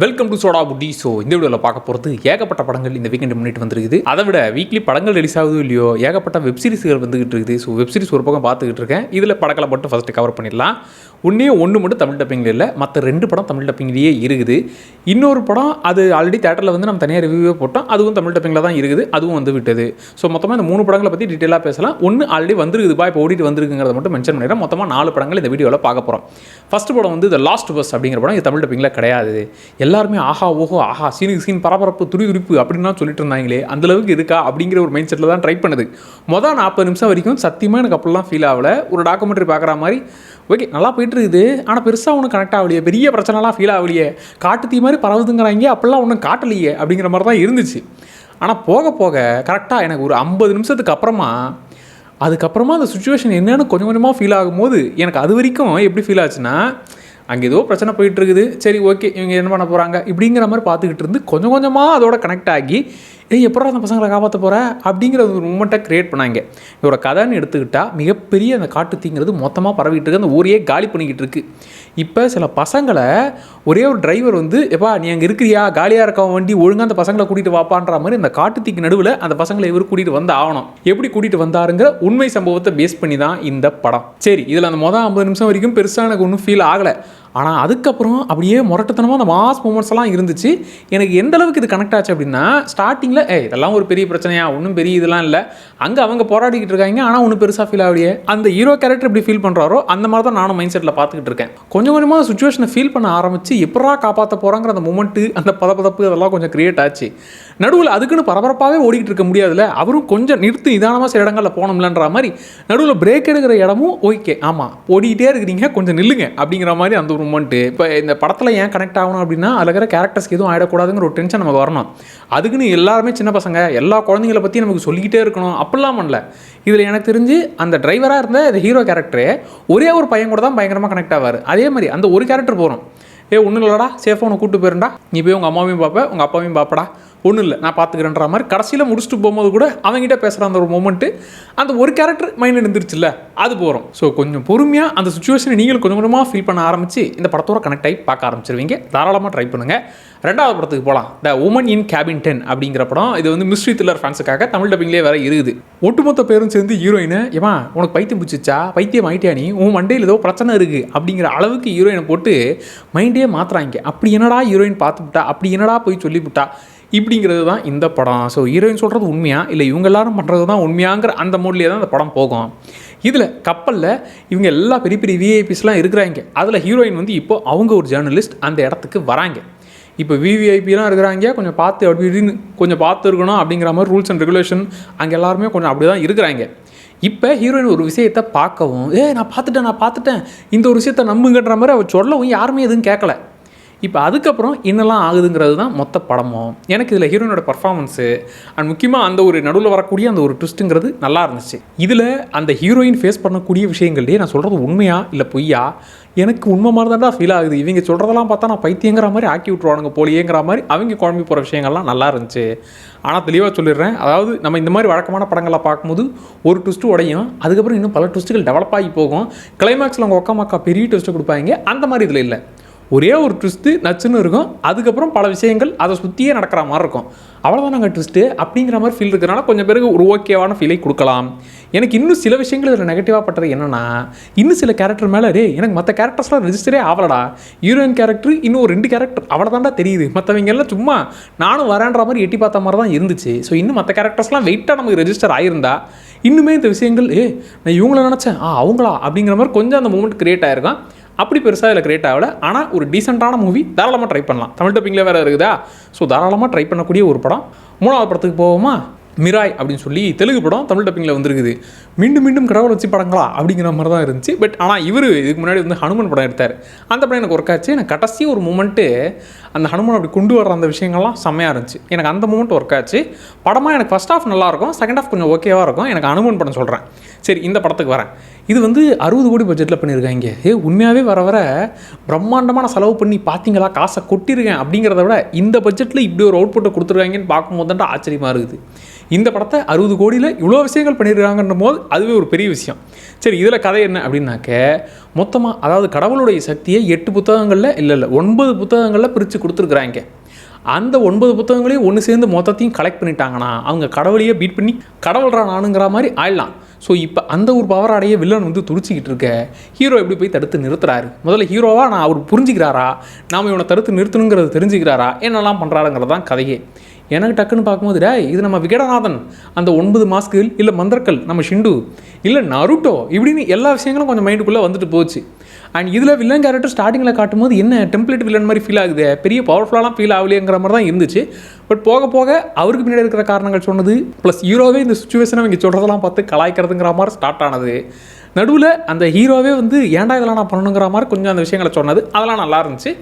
Welcome to soda புட்டி so இந்த வீடியோவில் பார்க்க போகிறது ஏகப்பட்ட படங்கள் இந்த வீக்கெண்ட் முன்னிட்டு வந்துருக்குது. அதை விட வீக்லி படங்கள் ரிலீஸ் ஆகுதோ இல்லையோ ஏகப்பட்ட வெப்சீரிஸ்கள் வந்துகிட்டு இருக்குது. ஸோ வெப்சீரிஸ் ஒரு பக்கம் பார்த்துக்கிட்டு இருக்கேன். இதில் படங்களை மட்டும் ஃபஸ்ட்டு கவர் பண்ணிடலாம். ஒன்றே ஒன்று மட்டும் தமிழ் டப்பிங்கில் இல்லை மற்ற ரெண்டு படம் தமிழ் டப்பிங்லேயே இருக்குது. இன்னொரு படம் அது ஆல்ரெடி தேட்டரில் வந்து நம்ம தனியாக ரிவ்யூவே போட்டோம். அதுவும் தமிழ் டப்பிங்கில் தான் இருக்குது. அதுவும் வந்து விட்டது. ஸோ மொத்தமாக இந்த மூணு படங்களை பற்றி டீட்டெயிலாக பேசலாம். ஒன்று ஆல்ரெடி வந்துருக்குதுப்பா இப்போ ஓடிட்டு வந்துருக்குங்கிறத மட்டும் மென்ஷன் பண்ணிடுறேன். மொத்தமாக நாலு படங்கள் இந்த வீடியோவில் பார்க்க போகிறோம் ஃபஸ்ட் படம் வந்து த லாஸ்ட் பஸ் அப்படிங்கிற படம். இது தமிழ் டப்பிங்கில் கிடையாது. எல்லாருமே ஆஹா ஓஹோ ஆஹா சீனுக்கு சீன் பரபரப்பு துரி துடிப்பு அப்படின்லாம் சொல்லிட்டு இருந்தாங்களே அந்த அளவுக்கு இருக்கா அப்படிங்கிற ஒரு மைண்ட் செட்டில் தான் ட்ரை பண்ணுது. மொதல் நாற்பது நிமிஷம் வரைக்கும் சத்தியமாக எனக்கு அப்படிலாம் ஃபீல் ஆகல. ஒரு டாக்குமெண்ட்ரி பார்க்குற மாதிரி ஓகே நல்லா போயிட்டு இருக்குது. ஆனால் பெருசாக ஒன்றும் கனெக்ட் ஆகலையே. பெரிய பிரச்சனைலாம் ஃபீல் ஆகலையே. காட்டு தீ மாதிரி பரவுதுங்கிறாங்க. அப்படிலாம் ஒன்றும் காட்டலையே அப்படிங்கிற மாதிரி தான் இருந்துச்சு. ஆனால் போக போக கரெக்டாக எனக்கு ஒரு ஐம்பது நிமிஷத்துக்கு அப்புறமா அதுக்கப்புறமா அந்த சுச்சுவேஷன் என்னென்னு கொஞ்சம் கொஞ்சமாக ஃபீல் ஆகும்போது எனக்கு அது வரைக்கும் எப்படி ஃபீல் ஆச்சுன்னா அங்கே ஏதோ பிரச்சனை போயிட்டு இருக்குது. சரி ஓகே இவங்க என்ன பண்ண போகிறாங்க இப்படிங்கிற மாதிரி பார்த்துக்கிட்டு இருந்து கொஞ்சம் கொஞ்சமாக அதோட கனெக்ட் ஆகி ஏய் எப்படா அந்த பசங்களை காப்பாற்ற போகிற அப்படிங்கிற ஒரு மூமெண்ட்டை க்ரியேட் பண்ணாங்க. இதோட கதைன்னு எடுத்துக்கிட்டால் மிகப்பெரிய அந்த காட்டு தீங்கிறது மொத்தமாக பரவிட்டு இருக்கு. அந்த ஊரையே காலி பண்ணிக்கிட்டு இருக்கு. இப்போ சில பசங்களை ஒரே ஒரு டிரைவர் வந்து எப்பா நீ அங்கே இருக்கிறியா? காலியாக இருக்க வண்டி? ஒழுங்காக அந்த பசங்களை கூட்டிகிட்டு வாப்பான்ற மாதிரி அந்த காட்டு தீக்கு நடுவில் அந்த பசங்களை இவர் கூட்டிகிட்டு வந்து ஆகணும். எப்படி கூட்டிகிட்டு வந்தாருங்கிற உண்மை சம்பவத்தை பேஸ் பண்ணி தான் இந்த படம். சரி இதில் அந்த மொதல் ஐம்பது நிமிஷம் வரைக்கும் பெருசாக எனக்கு ஒன்றும் ஃபீல் ஆகலை. ஆனால் அதுக்கப்புறம் அப்படியே முரட்டத்தனமாக அந்த மாஸ் மூமெண்ட்ஸ் எல்லாம் இருந்துச்சு. எனக்கு எந்த அளவுக்கு இது கனெக்ட் ஆச்சு அப்படின்னா ஸ்டார்டிங்கில் ஏ இதெல்லாம் ஒரு பெரிய பிரச்சனையா? ஒன்றும் பெரிய இதெல்லாம் இல்லை. அங்கே அவங்க போராடிக்கிட்டு இருக்காங்க. ஆனால் ஒன்றும் பெருசாக ஃபீல் ஆகலையே. அந்த ஹீரோ கேரக்டர் எப்படி ஃபீல் பண்ணுறாரோ அந்த மாதிரி தான் நானும் மைண்ட் செட்டில் பார்த்துக்கிட்டு இருக்கேன். கொஞ்சம் கொஞ்சமாக சுச்சுவேஷனை ஃபீல் பண்ண ஆரம்பித்து எப்படா காப்பாற்ற போகிறாங்கிற அந்த மூமெண்ட்டு அந்த பதப்பதப்பு அதெல்லாம் கொஞ்சம் க்ரியேட் ஆச்சு. நடுவில் அதுக்குன்னு பரபரப்பாகவே ஓடிக்கிட்டு இருக்க முடியாதுல்ல? அவரும் கொஞ்சம் நிறுத்து நிதானமாக சில இடங்களில் போனோம்லன்ற மாதிரி நடுவில் பிரேக் எடுக்கிற இடமும் ஓகே ஆமாம் ஓடிக்கிட்டே இருக்கிறீங்க கொஞ்சம் நில்லுங்க அப்படிங்கிற மாதிரி அந்த ஒரு மூமெண்ட்டு இப்போ இந்த படத்தில் ஏன் கனெக்ட் ஆகணும் அப்படின்னா அதில் இருக்கிற கேரக்டர்ஸ்க்கு எதுவும் ஆகிடக்கூடாதுங்கிற ஒரு டென்ஷன் நமக்கு வரணும். அதுக்குன்னு எல்லாருமே சின்ன பசங்க எல்லா குழந்தைங்கள பற்றி நமக்கு சொல்லிக்கிட்டே இருக்கணும். அப்படிலாம் பண்ணல. இதில் எனக்கு தெரிஞ்சு அந்த டிரைவராக இருந்த இந்த ஹீரோ கேரக்டரே ஒரே ஒரு பையன் கூட தான் பயங்கரமாக கனெக்ட் ஆவார். அதே மாதிரி அந்த ஒரு கேரக்டர் போகிறோம் ஏ ஒன்றும் இல்லைடா சேஃபாக உன்னை கூப்பிட்டு போயிருந்தா நீ போய் உங்கள் அம்மாவையும் பார்ப்ப உங்கள் அப்பாவையும் பார்ப்படா ஒன்றும் இல்லை. நான் பார்த்துக்கிறேன்ற மாதிரி கடைசியில் முடிச்சுட்டு போகும்போது கூட அவங்ககிட்ட பேசுகிற அந்த ஒரு மூமெண்ட்டு அந்த ஒரு கேரக்டர் மைண்ட் இருந்துருச்சுல்ல அது போகிறோம் ஸோ கொஞ்சம் பொறுமையாக அந்த சுச்சுவேஷனை நீங்களும் கொஞ்சம் கொஞ்சமாக ஃபீல் பண்ண ஆரம்பித்து இந்த படத்தோட கனெக்ட் ஆகி பார்க்க ஆரம்பிச்சிருவீங்க. தாராளமாக ட்ரை பண்ணுங்கள் ரெண்டாவது படத்துக்கு போகலாம் the woman in cabin ten அப்படிங்கிற படம். இது வந்து மிஸ்ட்ரி த்ரில்லர் ஃபேன்ஸுக்காக தமிழ் டப்பிங்லேயே வேற இருக்குது. ஒட்டுமொத்த பேரும் சேர்ந்து ஹீரோயினை ஏமா உனக்கு பைத்தியம் பிடிச்சிச்சா பைத்தியம் ஆயிட்டியா நீ? உன் மண்டையில் ஏதோ பிரச்சனை இருக்குது அப்படிங்கிற அளவுக்கு ஹீரோயினை போட்டு மைண்டே மாற்றுறாங்க அப்படி என்னடா ஹீரோயின் பார்த்துவிட்டா அப்படி என்னடா போய் சொல்லிவிட்டா இப்படிங்கிறது தான் இந்த படம். ஸோ ஹீரோயின் சொல்கிறது உண்மையா? இல்லை இவங்க எல்லாரும் பண்ணுறது தான் உண்மையாங்கிற அந்த மூட்லேயே தான் அந்த படம் போகும். இதில் கப்பலில் இவங்க எல்லா பெரிய பெரிய விஐபிஸ்லாம் இருக்கிறாங்க. அதில் ஹீரோயின் வந்து இப்போ அவங்க ஒரு ஜேர்னலிஸ்ட் அந்த இடத்துக்கு வராங்க. இப்போ விவிஐபிலாம் இருக்கிறாங்க. கொஞ்சம் பார்த்து அப்படி இப்படின்னு கொஞ்சம் பார்த்து இருக்கணும் அப்படிங்கிற மாதிரி ரூல்ஸ் அண்ட் ரெகுலேஷன் அங்கே எல்லாருமே கொஞ்சம் அப்படி தான் இருக்கிறாங்க. இப்போ ஹீரோயின் ஒரு விஷயத்தை பார்க்கவும் ஏ நான் பார்த்துட்டேன் நான் பார்த்துட்டேன். இந்த ஒரு விஷயத்தை நம்புங்கன்ற மாதிரி அவர் சொல்லவும் யாருமே எதுவும் கேட்கல. இப்போ அதுக்கப்புறம் என்னெல்லாம் ஆகுதுங்கிறது தான் மொத்த படமும். எனக்கு இதில் ஹீரோயினோட பர்ஃபார்மன்ஸு அண்ட் முக்கியமாக அந்த ஒரு நடுவில் வரக்கூடிய அந்த ஒரு ட்விஸ்ட்டுங்கிறது நல்லா இருந்துச்சு. இதில் அந்த ஹீரோயின் ஃபேஸ் பண்ணக்கூடிய விஷயங்கள்லேயே நான் சொல்கிறது உண்மையா இல்லை பொய்யா? எனக்கு உண்மை மாதிரி தான்டா ஃபீல் ஆகுது. இவங்க சொல்கிறதெல்லாம் பார்த்தா நான் பைத்தியங்கிற மாதிரி ஆக்கி விட்ருவானுங்க போலியேங்கிற மாதிரி அவங்க குழம்பி போகிற விஷயங்கள்லாம் நல்லா இருந்துச்சு. ஆனால் தெளிவாக சொல்லிடுறேன். அதாவது நம்ம இந்த மாதிரி வழக்கமான படங்களை பார்க்கும்போது ஒரு ட்விஸ்ட்டு உடையும் அதுக்கப்புறம் இன்னும் பல ட்விஸ்ட்டுகள் டெவலப் ஆகி போகும். கிளைமேக்ஸில் அவங்க ஒக்கா மக்கா பெரிய ட்விஸ்ட்டு கொடுப்பாங்க. அந்த மாதிரி இதில் இல்லை. ஒரே ஒரு ட்விஸ்ட்டு நச்சுன்னு இருக்கும். அதுக்கப்புறம் பல விஷயங்கள் அதை சுற்றியே நடக்கிற மாதிரி இருக்கும். அவ்வளோதான் நாங்கள் ட்விஸ்ட்டு அப்படிங்கிற மாதிரி ஃபீல் இருக்கிறனால கொஞ்சம் பேருக்கு ஒரு ஓகேவான ஃபீலை கொடுக்கலாம். எனக்கு இன்னும் சில விஷயங்கள் இதில் நெகட்டிவாக பட்டது என்னென்னா இன்னும் சில கேரக்டர் மேலே டே எனக்கு மற்ற கேரக்டர்ஸ்லாம் ரெஜிஸ்டரே ஆகலடா ஹீரோயின் கேரக்டர் இன்னும் ஒரு ரெண்டு கேரக்டர் அவ்வளோதான்டா தெரியுது. மற்றவங்க எல்லாம் சும்மா நானும் வரேன்ற மாதிரி எட்டி பார்த்த மாதிரி தான் இருந்துச்சு. ஸோ இன்னும் மற்ற கேரக்டர்ஸ்லாம் வெயிட்டாக நமக்கு ரெஜிஸ்டர் ஆயிருந்தா இன்னுமே இந்த விஷயங்கள் ஏ நான் இவங்கள நினச்சேன். ஆ அவங்களா? அப்படிங்கிற மாதிரி கொஞ்சம் அந்த மூமெண்ட் கிரியேட் ஆயிருக்கான் அப்படி பெருசாக இதில் கிரியேட் ஆகல. ஆனால் ஒரு டீசெண்டான மூவி தாராளமாக ட்ரை பண்ணலாம். தமிழ் டப்பிங்கில் வேறு இருக்குதா? ஸோ தாராளமாக ட்ரை பண்ணக்கூடிய ஒரு படம். மூணாவது படத்துக்கு போவோமா? மிராய் அப்படின்னு சொல்லி தெலுங்கு படம் தமிழ் டப்பிங்கில் வந்திருக்குது. மீண்டும் மீண்டும் கடவுள் வச்சு படங்களா? அப்படிங்கிற மாதிரி தான் இருந்துச்சு. பட் ஆனால் இவர் இதுக்கு முன்னாடி வந்து ஹனுமன் படம் எடுத்தார். அந்த படம் எனக்கு ஒர்க் ஆச்சு. எனக்கு கடைசி ஒரு மூமெண்ட்டு அந்த ஹனுமன் அப்படி கொண்டு வர அந்த விஷயங்கள்லாம் செம்மையாக இருந்துச்சு. எனக்கு அந்த மூமெண்ட் ஒர்க் ஆச்சு. படமாக எனக்கு ஃபஸ்ட் ஆஃப் நல்லாயிருக்கும் செகண்ட் ஆஃப் கொஞ்சம் ஓகேவாக இருக்கும். எனக்கு ஹனுமன் படம் சொல்கிறேன் சரி இந்த படத்துக்கு வரேன். இது வந்து அறுபது கோடி பட்ஜெட்டில் பண்ணியிருக்காங்க ஏ உண்மையாகவே வர வர பிரம்மாண்டமான செலவு பண்ணி பார்த்தீங்களா காசை கொட்டியிருக்கேன் அப்படிங்கிறத விட இந்த பட்ஜெட்டில் இப்படி ஒரு அவுட்புட்டை கொடுத்துருக்காங்கன்னு பார்க்கும்போது தான் ஆச்சரியமாக இருக்குது. இந்த படத்தை அறுபது கோடியில் இவ்வளோ விஷயங்கள் பண்ணியிருக்காங்கன்ற போது அதுவே ஒரு பெரிய விஷயம். சரி இதில் கதை என்ன அப்படின்னாக்க மொத்தமாக அதாவது கடவுளுடைய சக்தியை எட்டு புத்தகங்களில் இல்லை இல்லை ஒன்பது புத்தகங்களில் பிரித்து கொடுத்துருக்குறாங்க. அந்த ஒன்பது புத்தகங்களையும் ஒன்று சேர்ந்து மொத்தத்தையும் கலெக்ட் பண்ணிட்டாங்கன்னா அவங்க கடவுளையே பீட் பண்ணி கடவுள்றா நானுங்கிற மாதிரி ஆயிடலாம். ஸோ இப்போ அந்த ஒரு பவர் அடைய வில்லன் வந்து துடிச்சிக்கிட்டு இருக்க ஹீரோ எப்படி போய் தடுத்து நிறுத்துறாரு? முதல்ல ஹீரோவாக நான் அவர் புரிஞ்சுக்கிறாரா? நாம் இவனை தடுத்து நிறுத்தணுங்கிறது தெரிஞ்சுக்கிறாரா? என்னெல்லாம் பண்ணுறாருங்கிறது தான் கதையே. எனக்கு டக்குன்னு பார்க்கும்போது டே இது நம்ம விகடநாதன். அந்த ஒன்பது மாஸ்க்கு இல்லை மந்திரக்கல் நம்ம ஷிண்டு இல்லை நருட்டோ இப்படின்னு எல்லா விஷயங்களும் கொஞ்சம் மைண்டுக்குள்ளே வந்துட்டு போச்சு. அண்ட் இதில் வில்லன் கேரக்டர் ஸ்டார்டிங்கில் காட்டும்போது என்ன டெம்ப்ளேட் வில்லன் மாதிரி ஃபீல் ஆகுது? பெரிய பவர்ஃபுல்லாலாம் ஃபீல் ஆகலையேங்கிற மாதிரி தான் இருந்துச்சு. பட் போக போக அவருக்கு பின்னாடி இருக்கிற காரணங்கள் சொன்னது ப்ளஸ் ஹீரோவே இந்த சுச்சுவேஷனை இங்கே சொல்கிறதெல்லாம் பார்த்து கலாய்க்கிறதுங்கிற மாதிரி ஸ்டார்ட் ஆனது. நடுவில் அந்த ஹீரோவே வந்து ஏன்டா இதெல்லாம் நான் பண்ணணுங்கிற மாதிரி கொஞ்சம் அந்த விஷயங்களை சொன்னது அதெல்லாம் நல்லா இருந்துச்சு.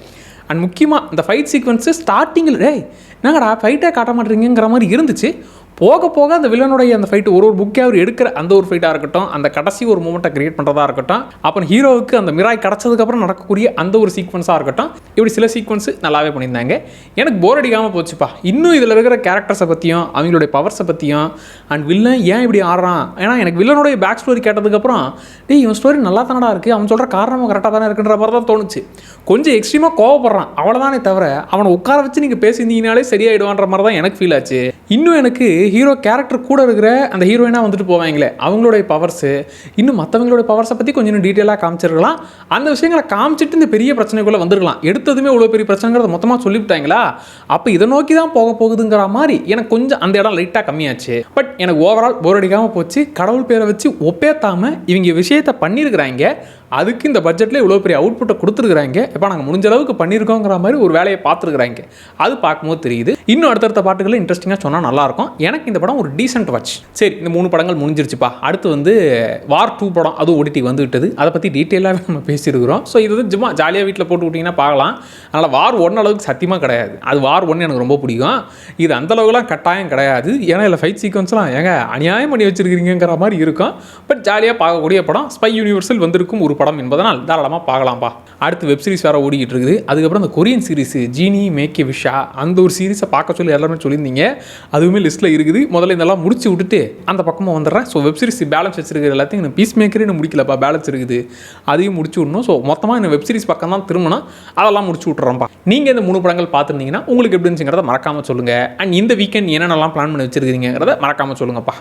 அண்ட் முக்கியமாக இந்த ஃபைட் சீக்வன்ஸு ஸ்டார்டிங்கில் டேய் என்னங்கடா ஃபைட்டே காட்ட மாட்டேறீங்கிற மாதிரி இருந்துச்சு. போக போக அந்த வில்லனுடைய அந்த ஃபைட்டு ஒரு ஒரு புக்கே அவர் எடுக்கிற அந்த ஒரு ஃபைட்டாக இருக்கட்டும் அந்த கடைசி ஒரு மூமெண்ட்டை கிரியேட் பண்ணுறதா இருக்கட்டும் அப்புறம் ஹீரோவுக்கு அந்த மிராய் கிடச்சதுக்கப்புறம் நடக்கக்கூடிய அந்த ஒரு சீக்வன்ஸாக இருக்கட்டும் இப்படி சில சீக்வன்ஸ் நல்லாவே பண்ணியிருந்தாங்க. எனக்கு போர் அடிக்காமல் போச்சுப்பா. இன்னும் இதில் இருக்கிற கேரக்டர்ஸை பற்றியும் அவங்களுடைய பவர்ஸை பற்றியும் அண்ட் வில்லன் ஏன் இப்படி ஆடுறான்? ஏன்னா எனக்கு வில்லனுடைய பேக் ஸ்டோரி கேட்டதுக்கப்புறம் டேய் இவன் ஸ்டோரி நல்லா தானடா இருக்குது அவன் சொல்கிற காரணமும் கரெக்டாக தானே இருக்குன்ற மாதிரி தான் தோணுச்சு. கொஞ்சம் எக்ஸ்ட்ரீமாக கோவப்படுறான். அவ்வளோதானே தவிர அவனை உட்கார வச்சு நீங்கள் பேசியிருந்தீங்கனாலே சரியாயிடுவான்ற மாதிரி தான் எனக்கு ஃபீல் ஆச்சு. இன்னும் எனக்கு ஹீரோ கேரக்டர் கூட இருக்கிற அந்த ஹீரோயினாக வந்துட்டு போவாங்களே அவங்களுடைய பவர்ஸு இன்னும் மற்றவங்களுடைய பவர்ஸை பற்றி கொஞ்சம் டீட்டெயிலாக காமிச்சிருக்கலாம். அந்த விஷயங்களை காமிச்சிட்டு இந்த பெரிய பிரச்சனைக்குள்ளே வந்திருக்கலாம். எடுத்ததுமே இவ்வளோ பெரிய பிரச்சனைங்கிறத மொத்தமாக சொல்லிவிட்டாங்களா? அப்போ இதை நோக்கி தான் போக போகுதுங்கிற மாதிரி எனக்கு கொஞ்சம் அந்த இடம் லைட்டாக கம்மியாச்சு. பட் எனக்கு ஓவரால் போர் அடிக்காமல் போச்சு. கடவுள் பேரை வச்சு ஒப்பேத்தாமல் இவங்க விஷயத்தை பண்ணியிருக்கிறாங்க. அதுக்கு இந்த பட்ஜெட்டில் இவ்வளோ பெரிய அவுட்புட்டை கொடுத்துருக்குறாங்க. இப்போ நாங்கள் முடிஞ்ச அளவுக்கு பண்ணியிருக்கோங்கிற மாதிரி ஒரு வேலையை பார்த்துருக்குறாங்க. அது பார்க்கும்போது தெரியுது. இன்னும் அடுத்தடுத்த பாட்டுகளை இன்ட்ரெஸ்டிங்காக சொன்னால் நல்லாயிருக்கும். எனக்கு இந்த படம் ஒரு டீசென்ட் வாட்ச் சரி இந்த மூணு படங்கள் முடிஞ்சிருச்சுப்பா. அடுத்து வந்து வார் டூ படம் அதுவும் ஓடிடி வந்துவிட்டது அதை பற்றி டீட்டெயிலாகவே நம்ம பேசியிருக்கிறோம். ஸோ இது வந்து சும்மா ஜாலியாக வீட்டில் போட்டு விட்டிங்கன்னா பார்க்கலாம். அதனால் வார் ஒன் அளவுக்கு சத்தியமாக கிடையாது. அது வார் ஒன்று எனக்கு ரொம்ப பிடிக்கும். இது அந்தளவுக்குலாம் கட்டாயம் கிடையாது. ஏன்னா இல்லை ஃபைட் சீக்வன்ஸ்லாம் ஏங்க அநியாயம் பண்ணி வச்சுருக்கிறீங்கிற மாதிரி இருக்கும். பட் ஜாலியாக பார்க்கக்கூடிய படம் ஸ்பை யூனிவர்சல் வந்திருக்கும் ஒரு படம் என்பதனால் தாராளமாக பார்க்கலாம்ப்பா அடுத்து வெப் சீரிஸ் வேறு ஓடிக்கிட்டு இருக்குது. அதுக்கப்புறம் அந்த கொரியன் சீரிஸ் ஜீனி மேக்கே விஷா அந்த ஒரு சீரிஸை பார்க்க சொல்லி எல்லாருமே சொல்லியிருந்தீங்க. அதுவுமே லிஸ்ட்டில் இருக்குது. முதல்ல இதெல்லாம் முடிச்சு விட்டுட்டு அந்த பக்கமாக வந்துடுறேன். ஸோ வெப் சீரிஸ் பேலன்ஸ் வச்சிருக்கிற எல்லாத்தையும் எனக்கு பீஸ் மேக்கரே இன்னும் முடிக்கலப்பா. பேலன்ஸ் இருக்குது. அதையும் முடிச்சு விடணும். ஸோ மொத்தமாக இந்த வெப் சீரிஸ் பக்கம் தான் திரும்பினா அதெல்லாம் முடிச்சு விட்றோம்ப்பா நீங்கள் இந்த மூணு படங்கள் பார்த்துருந்தீங்கன்னா உங்களுக்கு எப்படி இருந்துச்சுங்கிறத மறக்காமல் சொல்லுங்கள் அண்ட் இந்த வீக்கெண்ட் என்னென்னலாம் பிளான் பண்ணி வச்சிருக்கீங்கிறத மறக்காமல் சொல்லுங்கப்பா.